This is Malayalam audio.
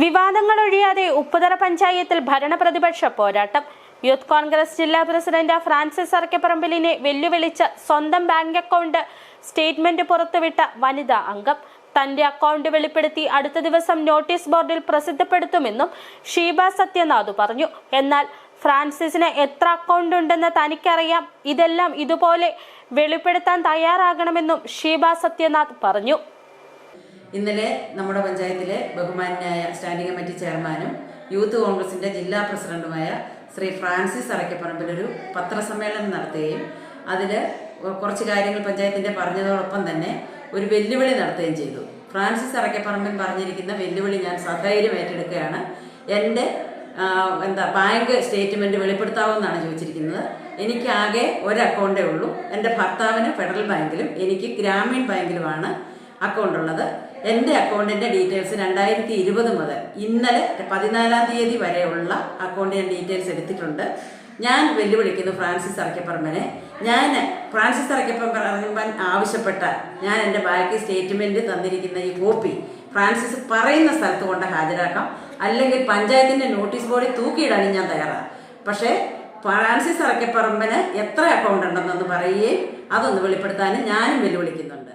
വിവാദങ്ങൾ ഒഴിയാതെ ഉപ്പുതറ പഞ്ചായത്തിൽ ഭരണപ്രതിപക്ഷ പോരാട്ടം. യൂത്ത് കോൺഗ്രസ് ജില്ലാ പ്രസിഡന്റ് ഫ്രാൻസിസ് അറക്കപ്പറമ്പിലിനെ വെല്ലുവിളിച്ച സ്വന്തം ബാങ്ക് അക്കൗണ്ട് സ്റ്റേറ്റ്മെന്റ് പുറത്തുവിട്ട വനിതാ അംഗം. തന്റെ അക്കൗണ്ട് വെളിപ്പെടുത്തി അടുത്ത ദിവസം നോട്ടീസ് ബോർഡിൽ പ്രസിദ്ധപ്പെടുത്തുമെന്നും ഷീബ സത്യനാഥ് പറഞ്ഞു. എന്നാൽ ഫ്രാൻസിസിന് എത്ര അക്കൗണ്ട് ഉണ്ടെന്ന് തനിക്കറിയാം. ഇതെല്ലാം ഇതുപോലെ വെളിപ്പെടുത്താൻ തയ്യാറാകണമെന്നും ഷീബ സത്യനാഥ് പറഞ്ഞു. ഇന്നലെ നമ്മുടെ പഞ്ചായത്തിലെ ബഹുമാന്യായ സ്റ്റാൻഡിംഗ് കമ്മിറ്റി ചെയർമാനും യൂത്ത് കോൺഗ്രസിന്റെ ജില്ലാ പ്രസിഡന്റുമായ ശ്രീ ഫ്രാൻസിസ് അറയ്ക്കപ്പറമ്പിലൊരു പത്രസമ്മേളനം നടത്തുകയും അതിൽ കുറച്ച് കാര്യങ്ങൾ പഞ്ചായത്തിന്റെ പറഞ്ഞതോടൊപ്പം തന്നെ ഒരു വെല്ലുവിളി നടത്തുകയും ചെയ്തു. ഫ്രാൻസിസ് അറയ്ക്കപ്പറമ്പിൽ പറഞ്ഞിരിക്കുന്ന വെല്ലുവിളി ഞാൻ സധൈര്യം ഏറ്റെടുക്കുകയാണ്. എന്റെ എന്താ ബാങ്ക് സ്റ്റേറ്റ്മെന്റ് വെളിപ്പെടുത്താവുമെന്നാണ് ചോദിച്ചിരിക്കുന്നത്. എനിക്കാകെ ഒരു അക്കൗണ്ടേ ഉള്ളൂ. എന്റെ ഭർത്താവിന് ഫെഡറൽ ബാങ്കിലും എനിക്ക് ഗ്രാമീൺ ബാങ്കിലുമാണ് അക്കൗണ്ട് ഉള്ളത്. എന്റെ അക്കൗണ്ടിന്റെ ഡീറ്റെയിൽസ് രണ്ടായിരത്തി ഇരുപത് മുതൽ ഇന്നലെ പതിനാലാം തീയതി വരെയുള്ള അക്കൗണ്ടിന്റെ ഡീറ്റെയിൽസ് എടുത്തിട്ടുണ്ട്. ഞാൻ വെല്ലുവിളിക്കുന്നു ഫ്രാൻസിസ് അറക്കപ്പറമ്പനെ ഞാൻ ഫ്രാൻസിസ് അറക്കപ്പറമ്പൻ ആവശ്യപ്പെട്ട ഞാൻ എന്റെ ബാങ്ക് സ്റ്റേറ്റ്മെന്റ് തന്നിരിക്കുന്ന ഈ കോപ്പി ഫ്രാൻസിസ് പറയുന്ന സ്ഥലത്ത് കൊണ്ട് ഹാജരാക്കാം. അല്ലെങ്കിൽ പഞ്ചായത്തിന്റെ നോട്ടീസ് ബോർഡിൽ തൂക്കിയിടാനും ഞാൻ തയ്യാറാണ്. പക്ഷേ ഫ്രാൻസിസ് അറക്കപ്പറമ്പന് എത്ര അക്കൗണ്ട് ഉണ്ടെന്നൊന്ന് പറയുകയും അതൊന്ന് വെളിപ്പെടുത്താനും ഞാനും വെല്ലുവിളിക്കുന്നുണ്ട്.